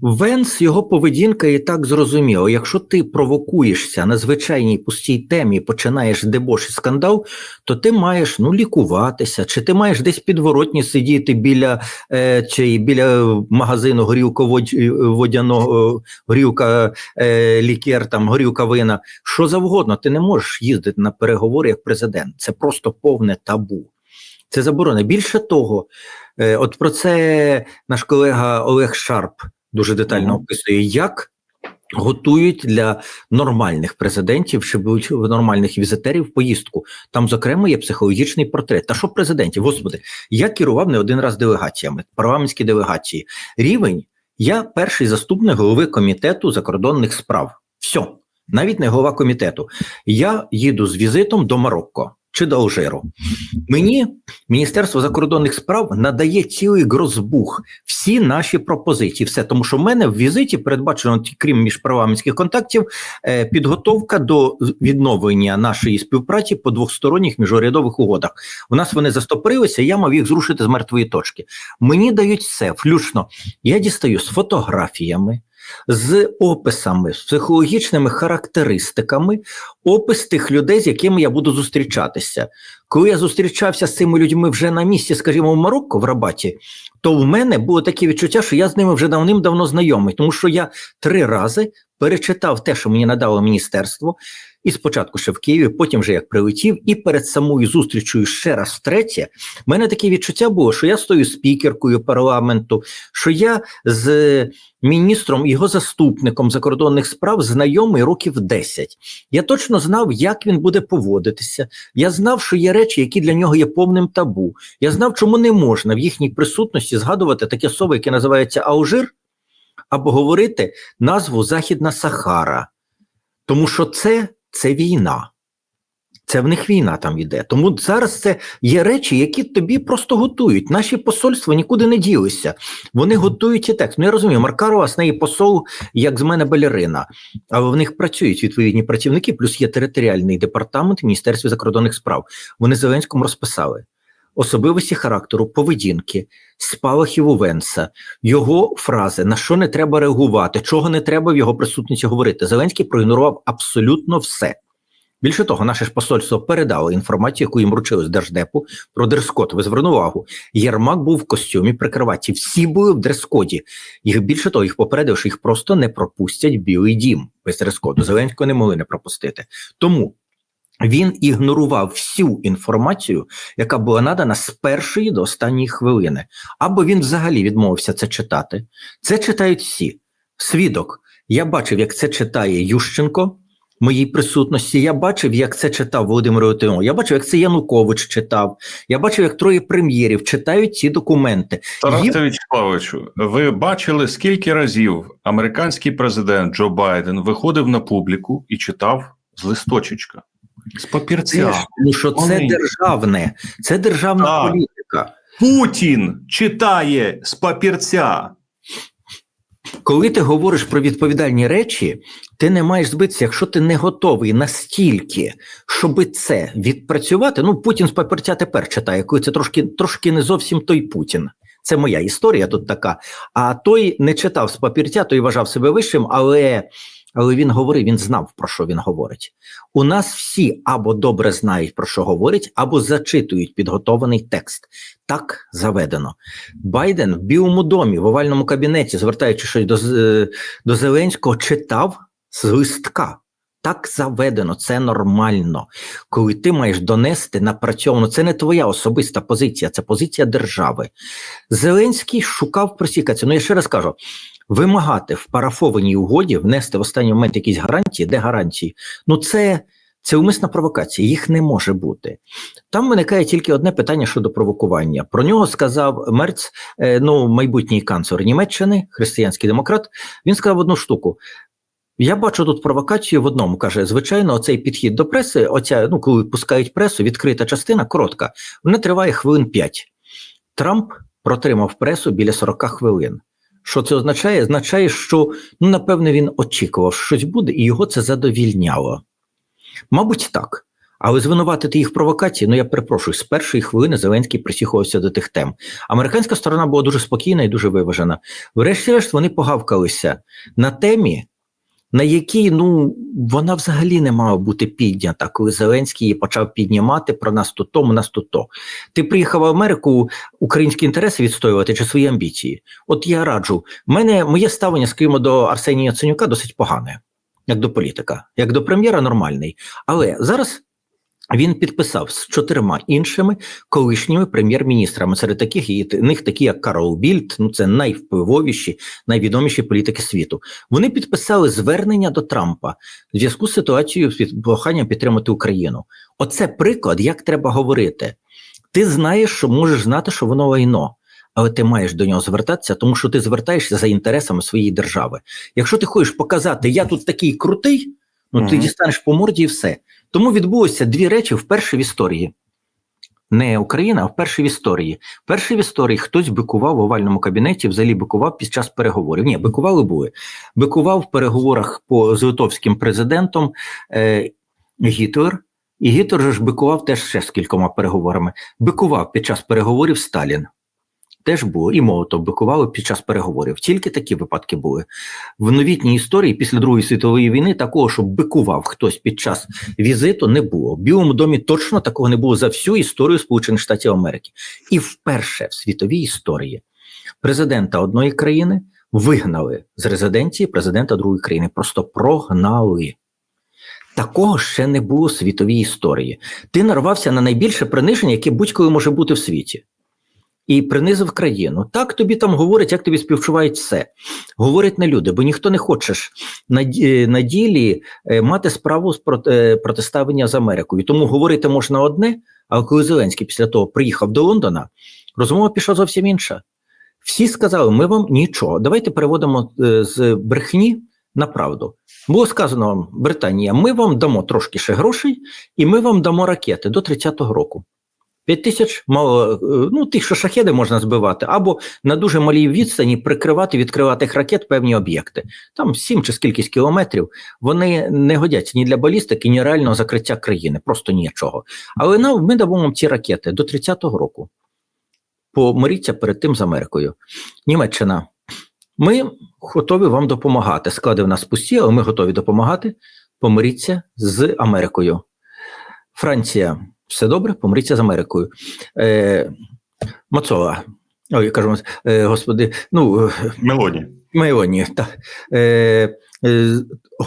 Венс, його поведінка і так зрозуміло. Якщо ти провокуєшся на звичайній пустій темі, починаєш дебош і скандал, то ти маєш ну лікуватися, чи ти маєш десь підворотні сидіти біля е, чи біля магазину горілко водяного горілка е, лікер, там горілка вина, що завгодно. Ти не можеш їздити на переговори як президент. Це просто повне табу. Це заборона. Більше того, е, от про це наш колега Олег Шарп дуже детально описує, як готують для нормальних президентів чи нормальних візитерів поїздку. Там, зокрема, є психологічний портрет. Та що президентів? Господи, я керував не один раз делегаціями, парламентські делегації. Рівень я перший заступник голови комітету закордонних справ. Все, навіть не голова комітету. Я їду з візитом до Марокко чи до Алжиру. Мені Міністерство закордонних справ надає цілий грозбух, всі наші пропозиції, все тому, що в мене в візиті передбачено, крім міжпарламентських контактів, е, підготовка до відновлення нашої співпраці по двосторонніх міжурядових угодах. У нас вони застопорилися, я мав їх зрушити з мертвої точки. Мені дають все, включно. Я дістаю з фотографіями з описами, з психологічними характеристиками, опис тих людей, з якими я буду зустрічатися. Коли я зустрічався з цими людьми вже на місці, скажімо, в Марокко в Рабаті, то в мене було таке відчуття, що я з ними вже давним-давно знайомий, тому що я три рази перечитав те, що мені надало міністерство. І спочатку ще в Києві, потім вже як прилетів, і перед самою зустрічою ще раз втретє, в мене таке відчуття було, що я стою спікеркою парламенту, що я з міністром його заступником закордонних справ знайомий років 10. Я точно знав, як він буде поводитися. Я знав, що є речі, які для нього є повним табу. Я знав, чому не можна в їхній присутності згадувати таке слово, яке називається Алжир, або говорити назву Західна Сахара. Тому що це це війна. Це в них війна там йде. Тому зараз це є речі, які тобі просто готують. Наші посольства нікуди не ділися. Вони готують і текст. Ну я розумію, Маркарова з неї посол, як з мене балерина. Але в них працюють відповідні працівники, плюс є територіальний департамент в Міністерстві закордонних справ. Вони Зеленському розписали. Особливості характеру, поведінки, спалахів у Венса, його фрази, на що не треба реагувати, чого не треба в його присутності говорити. Зеленський проігнорував абсолютно все. Більше того, наше ж посольство передало інформацію, яку їм вручили з держдепу про дрес-код. Ви звернули увагу. Єрмак був в костюмі при кроваті. Всі були в дрес-коді. Їх більше того, їх попередив, що їх просто не пропустять білий дім без дрес-коду. Зеленського не могли не пропустити. Тому він ігнорував всю інформацію, яка була надана з першої до останньої хвилини, або він взагалі відмовився це читати. Це читають всі. Свідок. Я бачив, як це читає Ющенко моїй присутності. Я бачив, як це читав Володимир Отино. Я бачив, як це Янукович читав. Я бачив, як троє прем'єрів читають ці документи. Тарасе. Вячеславовичу, ви бачили, скільки разів американський президент Джо Байден виходив на публіку і читав з листочечка? З папірця. Ну що це Вони... державне, це державна так. політика. Путін читає з папірця. Коли ти говориш про відповідальні речі, ти не маєш збитися, якщо ти не готовий настільки, щоб це відпрацювати. Ну, Путін з папірця тепер читає, коли це трошки трошки не зовсім той Путін. Це моя історія тут така. А той не читав з папірця, той вважав себе вищим, але але він говорив, він знав, про що він говорить. У нас всі або добре знають, про що говорять, або зачитують підготований текст. Так заведено. Байден в Білому домі, в овальному кабінеті, звертаючи щось до, до Зеленського, читав з листка. Так заведено, це нормально. Коли ти маєш донести напрацьовано, це не твоя особиста позиція, це позиція держави. Зеленський шукав просікатися. Ну я ще раз кажу: вимагати в парафованій угоді внести в останній момент якісь гарантії, де гарантії? Ну це це умисна провокація, їх не може бути. Там виникає тільки одне питання щодо провокування. Про нього сказав Мерц, е, ну майбутній канцлер Німеччини, християнський демократ. Він сказав одну штуку. Я бачу тут провокацію в одному. Каже, звичайно, оцей підхід до преси, оця, ну коли пускають пресу, відкрита частина коротка, вона триває хвилин 5. Трамп протримав пресу біля 40 хвилин. Що це означає? Означає, що ну, напевне він очікував, що щось буде, і його це задовільняло. Мабуть, так. Але звинуватити їх провокації, ну я перепрошую, з першої хвилини Зеленський присіхувався до тих тем. Американська сторона була дуже спокійна і дуже виважена. Врешті-решт вони погавкалися на темі, на якій ну вона взагалі не мала бути піднята, коли Зеленський її почав піднімати про нас то то, нас то то. Ти приїхав в Америку українські інтереси відстоювати чи свої амбіції? От я раджу, мене моє ставлення, скажімо, до Арсенія Яценюка досить погане, як до політика, як до прем'єра нормальний. Але зараз. Він підписав з чотирма іншими колишніми прем'єр-міністрами, серед таких і них такі, як Карл Більд, ну це найвпливовіші, найвідоміші політики світу. Вони підписали звернення до Трампа в зв'язку з ситуацією з проханням підтримати Україну. Оце приклад, як треба говорити. Ти знаєш, що можеш знати, що воно лайно, але ти маєш до нього звертатися, тому що ти звертаєшся за інтересами своєї держави. Якщо ти хочеш показати, я тут такий крутий, ну ти дістанеш по морді і все. Тому відбулося дві речі вперше в історії. Не Україна, а вперше в історії. Вперше в історії хтось бикував в овальному кабінеті, взагалі бикував під час переговорів. Ні, бикували були. Бикував в переговорах по з литовським президентом е, Гітлер. І Гітлер ж бикував теж ще з кількома переговорами. Бикував під час переговорів Сталін. Теж було і Молотов бикували під час переговорів. Тільки такі випадки були. В новітній історії після Другої світової війни такого, щоб бикував хтось під час візиту, не було. В Білому домі точно такого не було за всю історію Сполучених Штатів Америки. І вперше в світовій історії президента одної країни вигнали з резиденції президента другої країни. Просто прогнали. Такого ще не було в світовій історії. Ти нарвався на найбільше приниження, яке будь-коли може бути в світі. І принизив країну. Так тобі там говорять, як тобі співчувають все. Говорять не люди, бо ніхто не хоче на, на ділі е, мати справу з е, протиставлення з Америкою. Тому говорити можна одне, а коли Зеленський після того приїхав до Лондона, розмова пішла зовсім інша. Всі сказали, ми вам нічого. Давайте переводимо е, з брехні на правду. Було сказано вам, Британія, ми вам дамо трошки ще грошей, і ми вам дамо ракети до 30-го року. 5 тисяч мало, е, ну тих, що шахеди можна збивати, або на дуже малій відстані прикривати від крилатих ракет певні об'єкти. Там 7 чи скількись кілометрів. Вони не годяться ні для балістики, ні реального закриття країни, просто нічого. Але нам ми дамо ці ракети до 30-го року. Помиріться перед тим з Америкою. Німеччина. Ми готові вам допомагати. Склади в нас пусті, але ми готові допомагати. Помиріться з Америкою. Франція, все добре, помиріться з Америкою. Е, Мацова. Ой, кажу, е, господи, ну е, Мелоні. Мелоні та, е, е,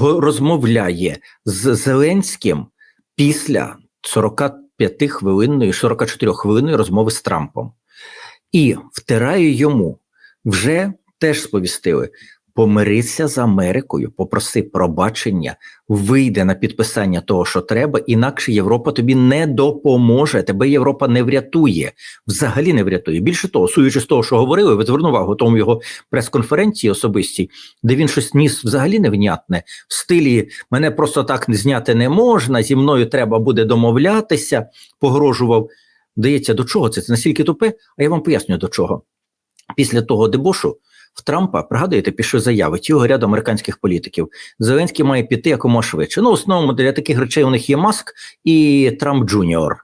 розмовляє з Зеленським після 45 хвилинної, 44 хвилинної розмови з Трампом. І втирає йому вже теж сповістили. Помирися з Америкою, попроси пробачення, вийде на підписання того, що треба, інакше Європа тобі не допоможе. Тебе Європа не врятує, взагалі не врятує. Більше того, суючи з того, що говорили, ви звернув увагу тому його прес-конференції особистій, де він щось ніс взагалі невнятне в стилі мене просто так зняти не можна. Зі мною треба буде домовлятися. Погрожував. Дається до чого це? Це настільки тупе, а я вам поясню до чого. Після того дебошу в Трампа, пригадуєте, пішли заяви цілого ряду американських політиків. Зеленський має піти якомога швидше. Ну, в основному для таких речей у них є Маск і Трамп Джуніор,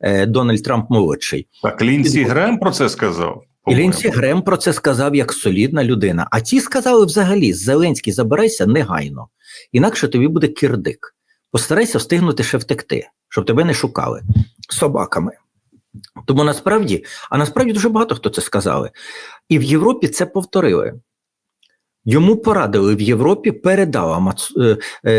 е, Дональд Трамп молодший. Так Лінсі Грем про це сказав. І. Лінсі Грем про це сказав як солідна людина. А ті сказали взагалі: Зеленський, забирайся негайно, інакше тобі буде кирдик. Постарайся встигнути ще втекти, щоб тебе не шукали собаками. Тому насправді, а насправді дуже багато хто це сказали. І в Європі це повторили. Йому порадили в Європі, передала е, е,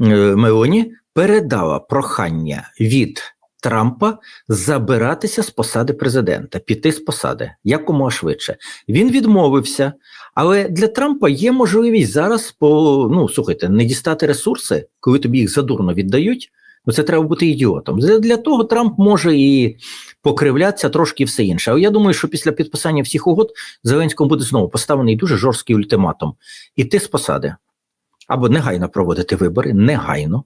е, Мелоні, передала прохання від Трампа забиратися з посади президента, піти з посади якомога швидше. Він відмовився, але для Трампа є можливість зараз по ну слухайте, не дістати ресурси, коли тобі їх задурно віддають. Ну це треба бути ідіотом. Для, того Трамп може і покривлятися трошки все інше. Але я думаю, що після підписання всіх угод Зеленському буде знову поставлений дуже жорсткий ультиматум: іти з посади або негайно проводити вибори, негайно.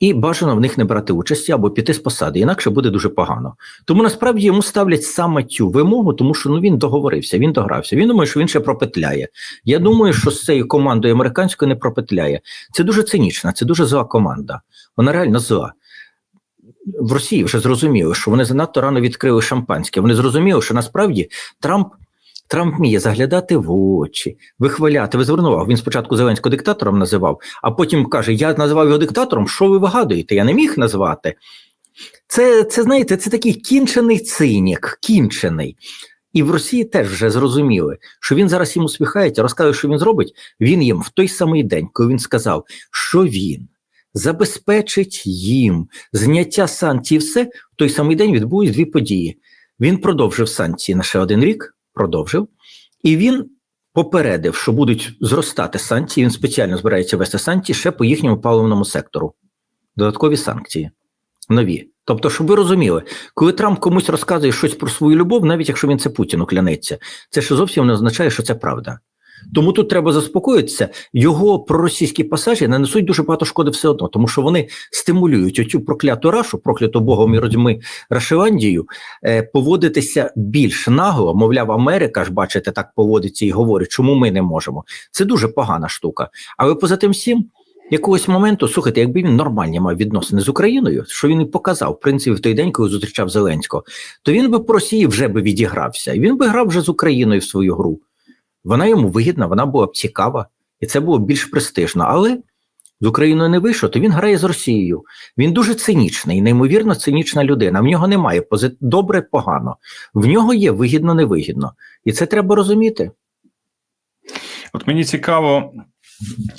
І бажано в них не брати участі або піти з посади, інакше буде дуже погано. Тому насправді йому ставлять саме цю вимогу, тому що ну він договорився, він догрався. Він думає, що він ще пропетляє. Я думаю, що з цією командою американською не пропетляє. Це дуже цинічна, це дуже зла команда. Вона реально зла. в Росії вже зрозуміли, що вони занадто рано відкрили шампанське. Вони зрозуміли, що насправді Трамп. Трамп вміє заглядати в очі, вихваляти. Ви звернули увагу, Він спочатку Зеленського диктатором називав, а потім каже: Я називав його диктатором. Що ви вигадуєте? Я не міг назвати. Це, це знаєте, це такий кінчений цинік, кінчений. І в Росії теж вже зрозуміли, що він зараз їм усміхається, розказує, що він зробить. Він їм в той самий день, коли він сказав, що він забезпечить їм зняття санкцій, все в той самий день відбулись дві події. Він продовжив санкції на ще один рік, продовжив, і він попередив, що будуть зростати санкції. Він спеціально збирається вести санкції ще по їхньому паливному сектору. Додаткові санкції нові. Тобто, щоб ви розуміли, коли Трамп комусь розказує щось про свою любов, навіть якщо він це Путіну клянеться, це ще зовсім не означає, що це правда. Тому тут треба заспокоїтися, його проросійські пасажі нанесуть дуже багато шкоди все одно, тому що вони стимулюють оцю прокляту рашу, прокляту Богом і родьми Рашиландію, е, поводитися більш нагло. Мовляв, Америка ж, бачите, так поводиться і говорить, чому ми не можемо. Це дуже погана штука. Але поза тим всім, якогось моменту, слухайте, якби він нормальні мав відносини з Україною, що він і показав, в принципі, в той день, коли зустрічав Зеленського, то він би по Росії вже би відігрався, і він би грав вже з Україною в свою гру. Вона йому вигідна, вона була б цікава, і це було більш престижно. Але з Україною не вийшло, то він грає з Росією. Він дуже цинічний, неймовірно цинічна людина. В нього немає позит... добре, погано. В нього є вигідно, невигідно. І це треба розуміти. От мені цікаво,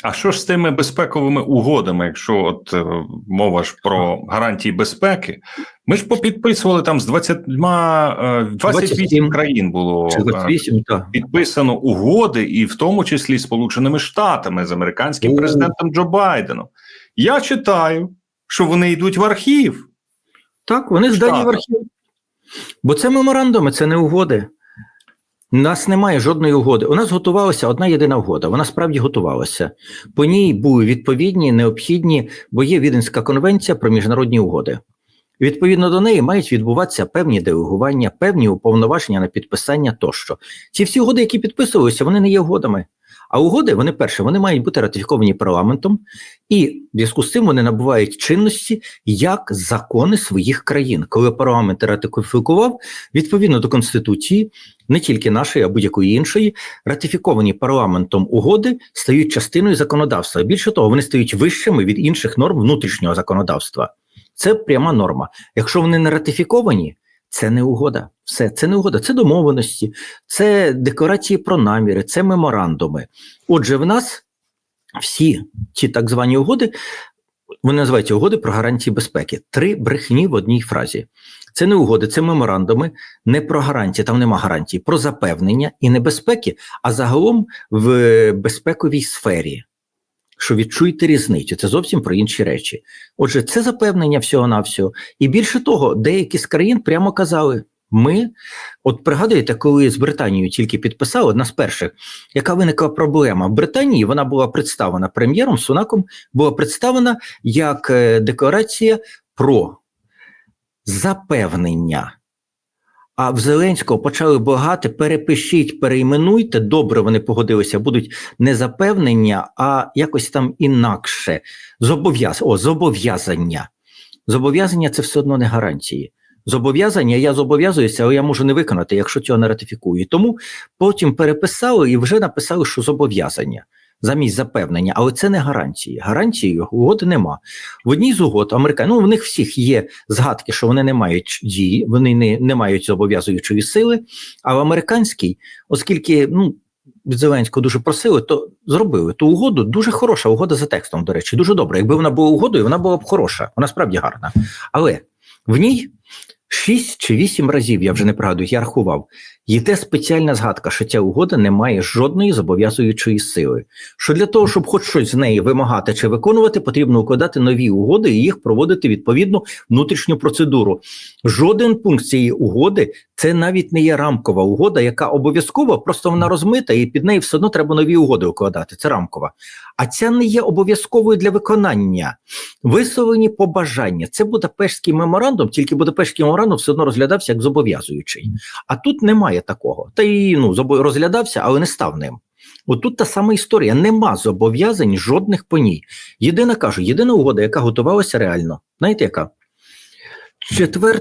а що ж з тими безпековими угодами, якщо от е, мова ж про гарантії безпеки? Ми ж попідписували там з 20, е, 28 27. країн було е, 28, так. підписано угоди, і в тому числі Сполученими Штатами з американським О. президентом Джо Байденом. Я читаю, що вони йдуть в архів. Так, вони здані в архів. Бо це меморандуми, це не угоди. Нас немає жодної угоди. У нас готувалася одна єдина угода. Вона справді готувалася. По ній були відповідні, необхідні, бо є Віденська конвенція про міжнародні угоди. Відповідно до неї мають відбуватися певні делегування, певні уповноваження на підписання тощо. Ці всі угоди, які підписувалися, вони не є угодами. А угоди, вони перше, вони мають бути ратифіковані парламентом, і в зв'язку з цим вони набувають чинності як закони своїх країн. Коли парламент ратифікував, відповідно до конституції, не тільки нашої, а будь-якої іншої, ратифіковані парламентом угоди стають частиною законодавства. Більше того, вони стають вищими від інших норм внутрішнього законодавства. Це пряма норма. Якщо вони не ратифіковані, це не угода. Все, це не угода, це домовленості, це декларації про наміри, це меморандуми. Отже, в нас всі ці так звані угоди, вони називаються угоди про гарантії безпеки. Три брехні в одній фразі. Це не угоди, це меморандуми, не про гарантії, там нема гарантій, про запевнення і небезпеки, а загалом в безпековій сфері. Що відчуєте різницю, це зовсім про інші речі. Отже, це запевнення всього-навсього. І більше того, деякі з країн прямо казали: ми, от пригадуєте, коли з Британією тільки підписали, одна з перших, яка виникла проблема в Британії, вона була представлена прем'єром Сунаком, була представлена як е, декларація про запевнення. А в Зеленського почали благати, перепишіть, перейменуйте. Добре, вони погодилися, будуть не запевнення, а якось там інакше. Зобов'яз... О, зобов'язання. Зобов'язання це все одно не гарантії. Зобов'язання я зобов'язуюся, але я можу не виконати, якщо цього не ратифікую. Тому потім переписали і вже написали, що зобов'язання замість запевнення, але це не гарантії. Гарантії угоди нема. В одній з угод Америка, ну в них всіх є згадки, що вони не мають дії, вони не, не мають зобов'язуючої сили. А в американській, оскільки ну. Від Зеленського дуже просили, то зробили ту угоду. Дуже хороша угода за текстом, до речі, дуже добра. Якби вона була угодою, вона була б хороша, вона справді гарна. Але в ній шість чи вісім разів, я вже не пригадую, я рахував, йде спеціальна згадка, що ця угода не має жодної зобов'язуючої сили. Що для того, щоб хоч щось з неї вимагати чи виконувати, потрібно укладати нові угоди і їх проводити відповідну внутрішню процедуру. Жоден пункт цієї угоди це навіть не є рамкова угода, яка обов'язково просто вона розмита, і під неї все одно треба нові угоди укладати. Це рамкова. А ця не є обов'язковою для виконання. Висловлені побажання. Це Будапештський меморандум, тільки Будапештський меморандум все одно розглядався як зобов'язуючий. А тут немає такого. Та й ну розглядався, але не став ним. От тут та сама історія. Нема зобов'язань жодних по ній. Єдина кажу, єдина угода, яка готувалася реально. Знаєте, яка? 4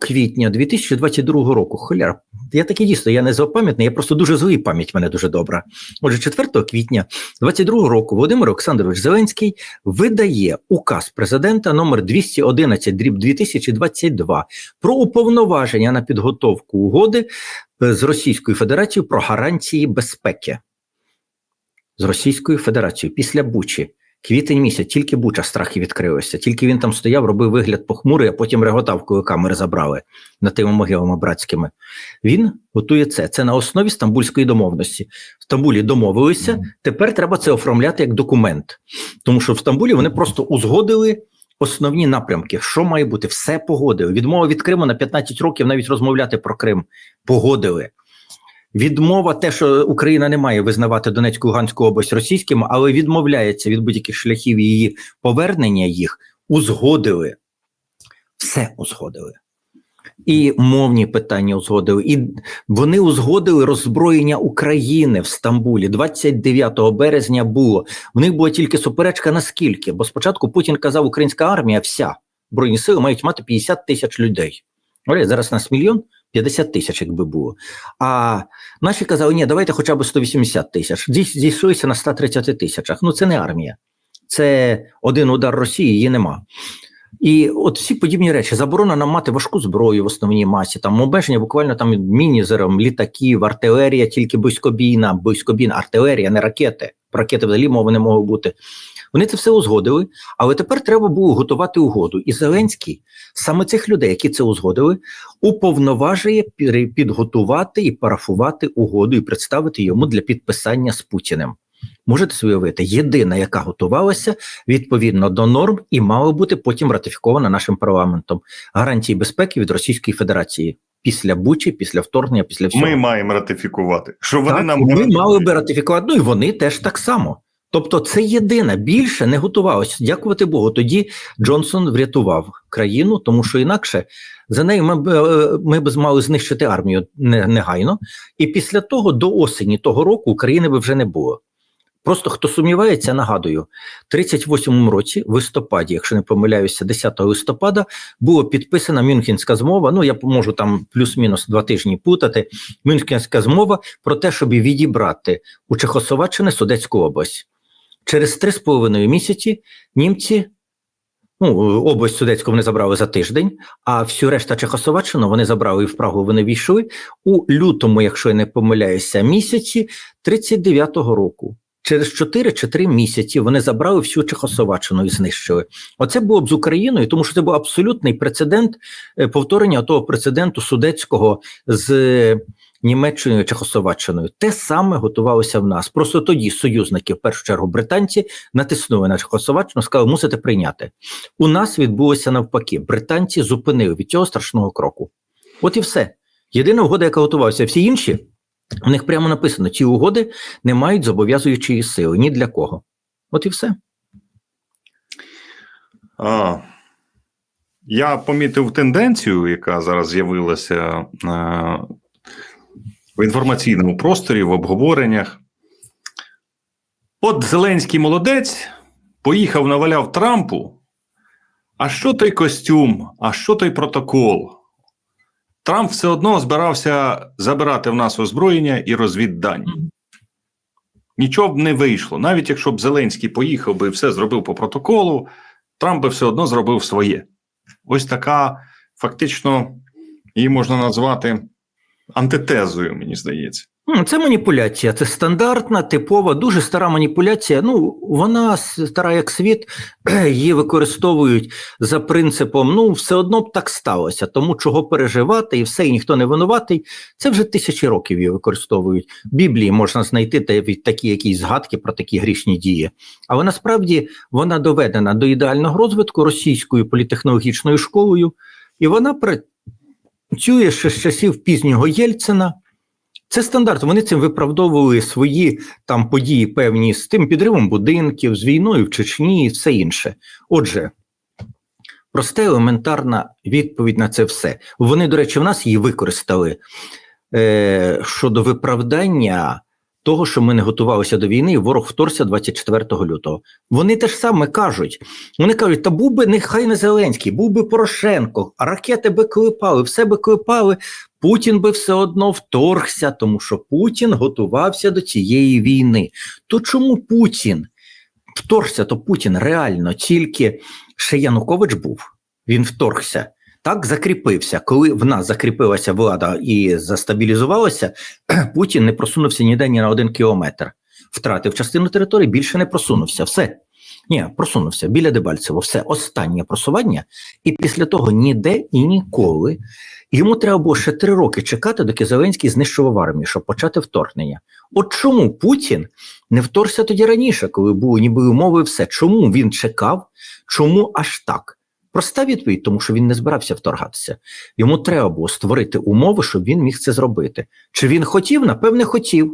квітня 2022 року, холяр, я таки дійсно, я не злопам'ятний, я просто дуже злий пам'ять мене дуже добра. Отже, 4 квітня 2022 року Володимир Олександрович Зеленський видає указ президента номер 211 дріб 2022 про уповноваження на підготовку угоди е, з Російською Федерацією про гарантії безпеки. З Російською Федерацією після Бучі. Квітень місяць, тільки Буча страхи відкрилося, тільки він там стояв, робив вигляд похмурий, а потім реготав, коли камери забрали над тими могилами братськими. Він готує це. Це на основі стамбульської домовності. В Стамбулі домовилися, тепер треба це оформляти як документ. Тому що в Стамбулі вони просто узгодили основні напрямки, що має бути, все погодили. Відмова від Криму на 15 років навіть розмовляти про Крим погодили. Відмова, те, що Україна не має визнавати Донецьку Луганську область російським, але відмовляється від будь-яких шляхів її повернення їх, узгодили. Все узгодили. І мовні питання узгодили. І вони узгодили роззброєння України в Стамбулі 29 березня було. В них була тільки суперечка наскільки, бо спочатку Путін казав, українська армія вся збройні сили мають мати 50 тисяч людей. Говорять, зараз нас мільйон 50 тисяч, якби було. А наші казали, ні, давайте хоча б 180 тисяч. Зійшлися на 130 тисячах. Ну це не армія. Це один удар Росії, її нема. І от всі подібні речі, заборона нам мати важку зброю в основній масі, там обмеження буквально там мінізером, літаків, артилерія, тільки близькобійна, близькобійна артилерія, не ракети. Про ракети взагалі мови не можуть бути. Вони це все узгодили, але тепер треба було готувати угоду. І Зеленський, саме цих людей, які це узгодили, уповноважує підготувати і парафувати угоду і представити йому для підписання з Путіним. Можете собі уявити, єдина, яка готувалася відповідно до норм і мала бути потім ратифікована нашим парламентом гарантії безпеки від Російської Федерації після Бучі, після вторгнення, після всього. Ми маємо ратифікувати. Що вони Так, нам ми мали би ратифікувати, ну і вони теж так само. Тобто, це єдине більше не готувалося. Дякувати Богу. Тоді Джонсон врятував країну, тому що інакше за нею ми б е, ми б мали знищити армію негайно. І після того, до осені того року, України би вже не було. Просто хто сумнівається, нагадую, в 38-му році, в листопаді, якщо не помиляюся, 10 листопада була підписана Мюнхенська змова. Ну я можу там плюс-мінус два тижні путати. Мюнхенська змова про те, щоб відібрати у Чехословаччини Судецьку область. Через три з половиною місяці німці. Ну, область Судецьку вони забрали за тиждень, а всю решта Чехословаччину вони забрали і в Прагу вони війшли у лютому, якщо я не помиляюся, місяці 39-го року. Через 4 чи 3 місяці вони забрали всю Чехословаччину і знищили. Оце було б з Україною, тому що це був абсолютний прецедент е, повторення того прецеденту судецького з Німеччиною Чехословаччиною. Те саме готувалося в нас. Просто тоді союзники, в першу чергу британці, натиснули на Чехословаччину, сказали, мусите прийняти. У нас відбулося навпаки. Британці зупинили від цього страшного кроку. От і все. Єдина угода, яка готувалася, всі інші. У них прямо написано: ці угоди не мають зобов'язуючої сили ні для кого. От і все. А, я помітив тенденцію, яка зараз з'явилася е, в інформаційному просторі, в обговореннях. От Зеленський молодець поїхав, наваляв Трампу. А що той костюм? А що той протокол? Трамп все одно збирався забирати в нас озброєння і розвіддані. Нічого б не вийшло. Навіть якщо б Зеленський поїхав би і все зробив по протоколу, Трамп би все одно зробив своє. Ось така, фактично, її можна назвати антитезою, мені здається. Це маніпуляція, це стандартна, типова, дуже стара маніпуляція. Ну, вона стара як світ, її використовують за принципом: ну, все одно б так сталося, тому чого переживати, і все, і ніхто не винуватий. Це вже тисячі років її використовують. Біблії можна знайти та- такі якісь згадки про такі грішні дії. Але насправді вона доведена до ідеального розвитку російською політехнологічною школою, і вона працює ще з часів пізнього Єльцина. Це стандарт. Вони цим виправдовували свої там події певні з тим підривом будинків, з війною в Чечні і все інше. Отже, проста елементарна відповідь на це все. Вони, до речі, в нас її використали е, щодо виправдання того, що ми не готувалися до війни, і ворог вторгся 24 лютого. Вони те ж саме кажуть. Вони кажуть, та був би нехай не Зеленський, був би Порошенко, а ракети би клепали, все би клепали. Путін би все одно вторгся, тому що Путін готувався до цієї війни. То чому Путін вторгся? То Путін реально тільки ще Янукович був. Він вторгся. Так закріпився. Коли в нас закріпилася влада і застабілізувалася, Путін не просунувся ніде ні на один кілометр. Втратив частину території, більше не просунувся. Все. Ні, просунувся біля Дебальцево. Все останнє просування, і після того ніде і ніколи. Йому треба було ще три роки чекати, доки Зеленський знищував армію, щоб почати вторгнення. От чому Путін не вторгся тоді раніше, коли були ніби умови, все. Чому він чекав? Чому аж так? Проста відповідь, тому що він не збирався вторгатися. Йому треба було створити умови, щоб він міг це зробити. Чи він хотів? Напевне, хотів.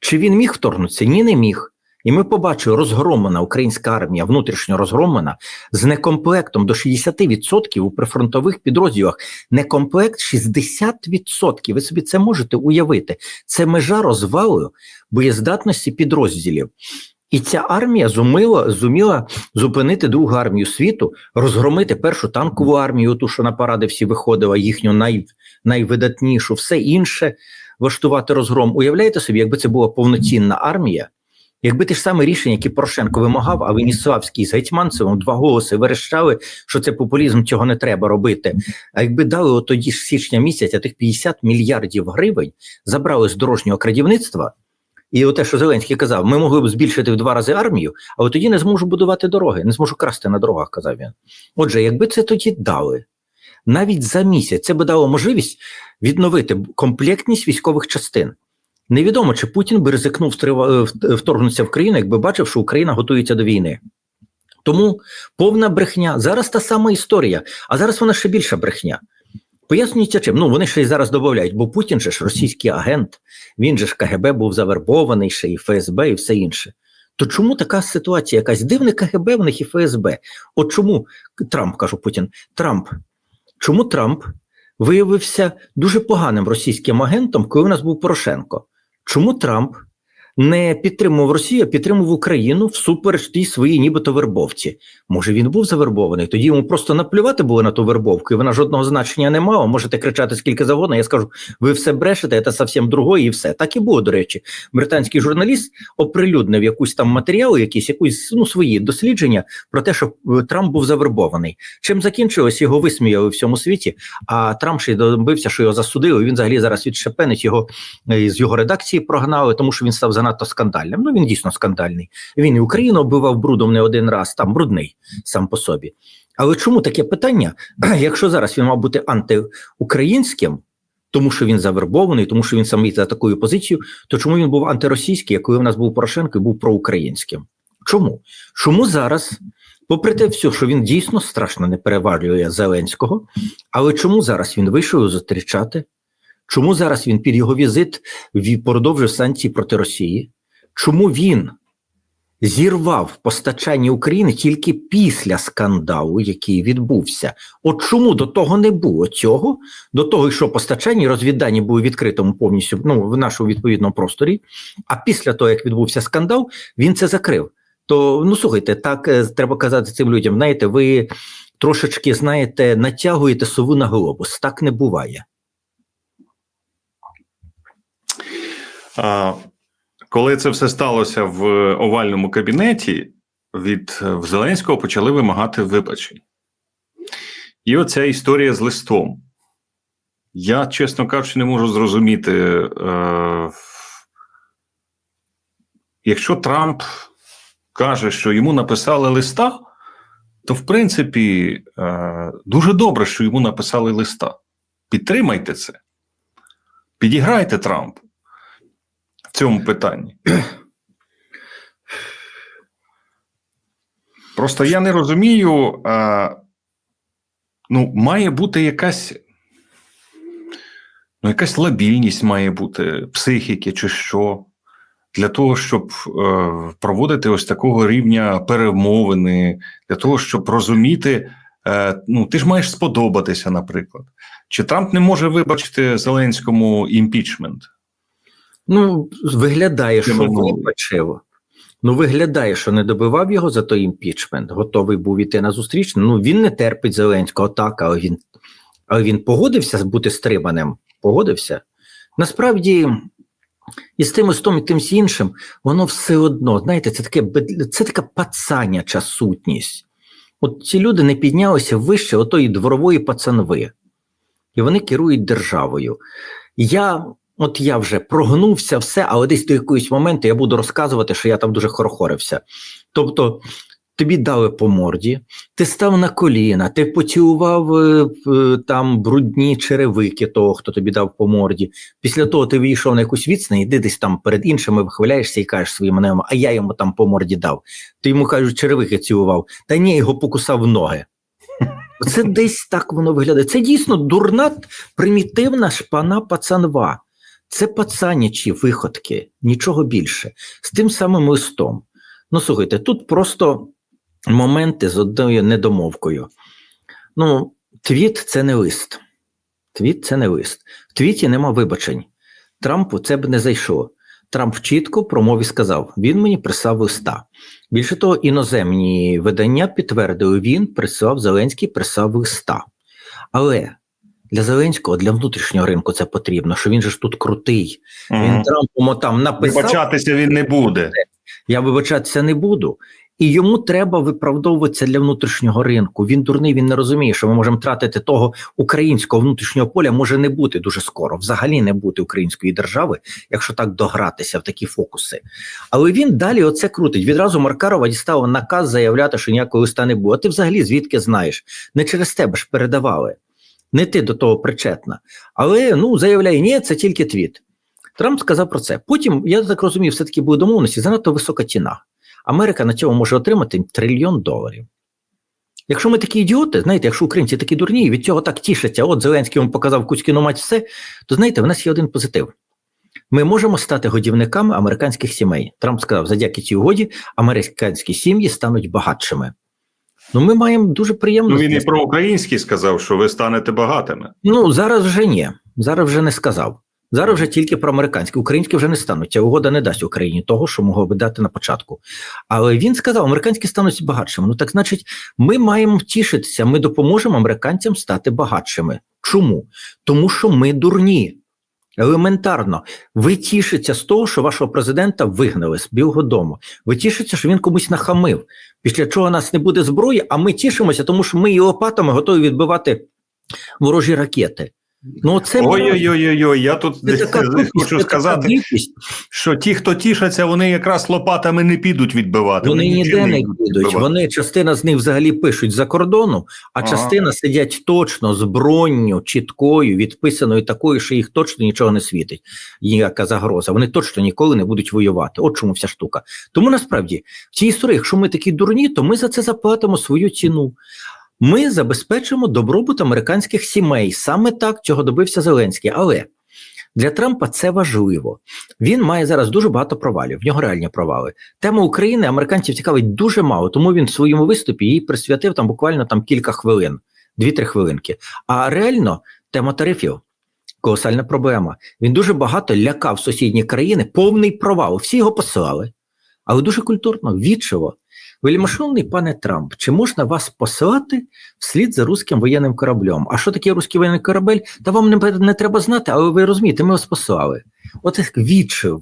Чи він міг вторгнутися? Ні, не міг. І ми побачили розгромлена українська армія, внутрішньо розгромлена, з некомплектом до 60% у прифронтових підрозділах. Некомплект 60%. Ви собі це можете уявити. Це межа розвалу боєздатності підрозділів. І ця армія зумила, зуміла зупинити другу армію світу, розгромити першу танкову армію, ту, що на паради всі виходила, їхню най, найвидатнішу, все інше влаштувати розгром. Уявляєте собі, якби це була повноцінна армія, якби те ж саме рішення, яке Порошенко вимагав, а Веніславський з Гетьманцевим два голоси верещали, що це популізм, цього не треба робити. А якби дали тоді ж січня місяця тих 50 мільярдів гривень, забрали з дорожнього крадівництва. І те, що Зеленський казав, ми могли б збільшити в два рази армію, але тоді не зможу будувати дороги, не зможу красти на дорогах, казав він. Отже, якби це тоді дали, навіть за місяць це би дало можливість відновити комплектність військових частин. Невідомо, чи Путін би ризикнув вторгнутися в країну, якби бачив, що Україна готується до війни. Тому повна брехня. Зараз та сама історія, а зараз вона ще більша брехня. Пояснюється чим? Ну вони ще й зараз додають, бо Путін же ж російський агент, він же ж КГБ був завербований, ще і ФСБ, і все інше. То чому така ситуація? Якась дивне КГБ в них і ФСБ? От чому Трамп кажу Путін, Трамп, чому Трамп виявився дуже поганим російським агентом, коли у нас був Порошенко? Чому Трамп не підтримував Росію, а підтримував Україну всупереч тій своїй, нібито вербовці? Може він був завербований? Тоді йому просто наплювати було на ту вербовку, і вона жодного значення не мала. Можете кричати скільки завгодно. Я скажу, ви все брешете, це зовсім другое, і все. Так і було, до речі. Британський журналіст оприлюднив якусь там матеріал, якісь якусь ну свої дослідження про те, що е, Трамп був завербований. Чим закінчилось, його висміяли в всьому світі. А Трамп ще й добився, що його засудили. Він взагалі зараз відшепенить його е, з його редакції прогнали, тому що він став занадто скандальним. Ну він дійсно скандальний. Він і Україну оббивав брудом не один раз, там брудний сам по собі. Але чому таке питання? Якщо зараз він мав бути антиукраїнським, тому що він завербований, тому що він саме за такою позицією, то чому він був антиросійський, як коли в нас був Порошенко і був проукраїнським? Чому? Чому зараз, попри те, все, що він дійсно страшно не перевалює Зеленського, але чому зараз він вийшов зустрічати? Чому зараз він під його візит продовжив санкції проти Росії? Чому він зірвав постачання України тільки після скандалу, який відбувся? От чому до того не було цього? До того, що постачання і розвіддані були відкритому повністю ну, в нашому відповідному просторі, а після того, як відбувся скандал, він це закрив. То ну слухайте, так е, треба казати цим людям. Знаєте, ви трошечки знаєте, натягуєте сову на глобус. Так не буває. Коли це все сталося в овальному кабінеті, від Зеленського почали вимагати вибачень. І оця історія з листом. Я, чесно кажучи, не можу зрозуміти, е, якщо Трамп каже, що йому написали листа, то в принципі е, дуже добре, що йому написали листа. Підтримайте це, підіграйте Трампу цьому питанні. Просто я не розумію, а, ну, має бути якась. Ну, якась лабільність має бути психіки, чи що, для того, щоб е, проводити ось такого рівня перемовини, для того, щоб розуміти, е, ну, ти ж маєш сподобатися, наприклад. Чи Трамп не може вибачити Зеленському імпічмент? Ну, виглядає, що вибачив. Ну, виглядає, що не добивав його за той імпічмент, готовий був іти на зустріч. Ну, він не терпить Зеленського так, але він, але він погодився бути стриманим. Погодився. Насправді, і з тим, і з тим, і тим з іншим, воно все одно, знаєте, це таке це така пацаняча сутність. От ці люди не піднялися вище отої дворової пацанви, і вони керують державою. Я, от я вже прогнувся все, але десь до якогось моменту я буду розказувати, що я там дуже хорохорився. Тобто, тобі дали по морді, ти став на коліна, ти поцілував е, е, там брудні черевики того, хто тобі дав по морді. Після того ти вийшов на якусь відстань, іди десь там перед іншими вихваляєшся і кажеш своїм маневрам, а я йому там по морді дав. Ти йому кажуть, черевики цілував, та ні, його покусав ноги. Це десь так воно виглядає. Це дійсно дурна, примітивна шпана пацанва. Це пацанячі виходки, нічого більше. З тим самим листом. Ну, слухайте, тут просто моменти з одною недомовкою. Ну, твіт це не лист. Твіт це не лист. В твіті нема вибачень. Трампу це б не зайшло. Трамп чітко промові сказав: він мені прислав листа. Більше того, іноземні видання підтвердили, він прислав Зеленський прислав листа. Але для Зеленського, для внутрішнього ринку це потрібно, що він же ж тут крутий. Він Мгм. Трампу там написав. Вибачатися він не буде. Я вибачатися не буду. І йому треба виправдовуватися для внутрішнього ринку. Він дурний, він не розуміє, що ми можемо тратити того українського внутрішнього поля може не бути дуже скоро, взагалі не бути української держави, якщо так догратися в такі фокуси. Але він далі оце крутить. Відразу Маркарова дістав наказ заявляти, що ніякого листа не було. А ти взагалі звідки знаєш? Не через тебе ж передавали. Не ти до того причетна. Але ну заявляє, ні, це тільки твіт. Трамп сказав про це. Потім, я так розумію, все-таки були домовленості, занадто висока ціна. Америка на цьому може отримати трильйон доларів. Якщо ми такі ідіоти, знаєте, якщо українці такі дурні, і від цього так тішаться, от Зеленський вам показав Кузькіну мать все, то знаєте, в нас є один позитив. Ми можемо стати годівниками американських сімей. Трамп сказав, завдяки цій угоді американські сім'ї стануть багатшими. Ну, ми маємо дуже приємно. Ну він і про український сказав, що ви станете багатими. Ну, зараз вже ні. Зараз вже не сказав. Зараз вже тільки про американське. Українське вже не стануть. Ця угода не дасть Україні того, що могло би дати на початку. Але він сказав, американські стануть багатшими. Ну так значить, ми маємо тішитися, ми допоможемо американцям стати багатшими. Чому? Тому що ми дурні. Елементарно, ви тішиться з того, що вашого президента вигнали з Білого Дому. Ви тішиться, що він комусь нахамив, після чого нас не буде зброї, а ми тішимося, тому що ми і лопатами готові відбивати ворожі ракети. Ну, це Ой-ой-ой, я тут це така тупість, хочу це така сказати, дикість. що ті, хто тішаться, вони якраз лопатами не підуть відбивати. Вони ніде не підуть. відбивати. Вони частина з них взагалі пишуть за кордону, а Ага. частина сидять точно з бронню, чіткою, відписаною такою, що їх точно нічого не світить. Ніяка загроза. Вони точно ніколи не будуть воювати. От чому вся штука. Тому насправді в цій історії, якщо ми такі дурні, то ми за це заплатимо свою ціну. Ми забезпечимо добробут американських сімей. Саме так цього добився Зеленський. Але для Трампа це важливо. Він має зараз дуже багато провалів. В нього реальні провали. Тема України американців цікавить дуже мало, тому він в своєму виступі їй присвятив там буквально там кілька хвилин, дві-три хвилинки. А реально тема тарифів. Колосальна проблема. Він дуже багато лякав сусідні країни, повний провал. Всі його посилали. Але дуже культурно, вічливо. Вельмишовний пане Трамп, чи можна вас посилати вслід за руським воєнним кораблем? А що таке руський воєнний корабель? Та вам не, не треба знати, але ви розумієте, ми вас послали. От так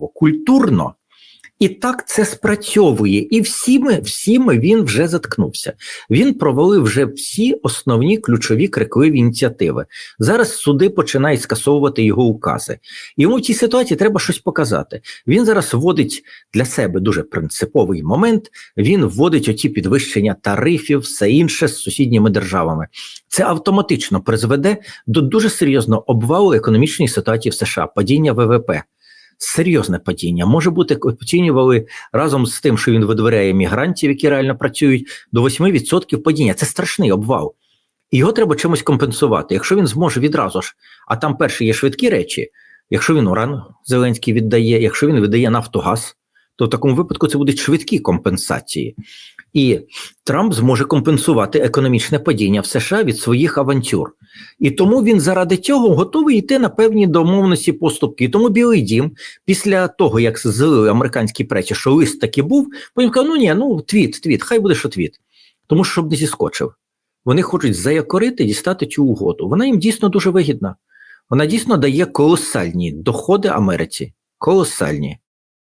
культурно. І так це спрацьовує. І всіми, всіми він вже заткнувся. Він провалив вже всі основні ключові крикливі ініціативи. Зараз суди починають скасовувати його укази. Йому в цій ситуації треба щось показати. Він зараз вводить для себе дуже принциповий момент. Він вводить оті підвищення тарифів, все інше з сусідніми державами. Це автоматично призведе до дуже серйозного обвалу економічної ситуації в США, падіння ВВП. Серйозне падіння може бути оцінювали разом з тим, що він видворяє мігрантів, які реально працюють, до 8% падіння. Це страшний обвал. І його треба чимось компенсувати. Якщо він зможе відразу ж, а там перше є швидкі речі, якщо він уран Зеленський віддає, якщо він видає Нафтогаз, то в такому випадку це будуть швидкі компенсації. І Трамп зможе компенсувати економічне падіння в США від своїх авантюр. І тому він заради цього готовий йти на певні домовленості поступки. І тому Білий Дім, після того, як злили американській пресі, що лист таки був, потім сказав, ну ні, ну твіт, твіт, хай буде, що твіт. Тому що щоб не зіскочив. Вони хочуть заякорити, дістати цю угоду. Вона їм дійсно дуже вигідна. Вона дійсно дає колосальні доходи Америці. Колосальні.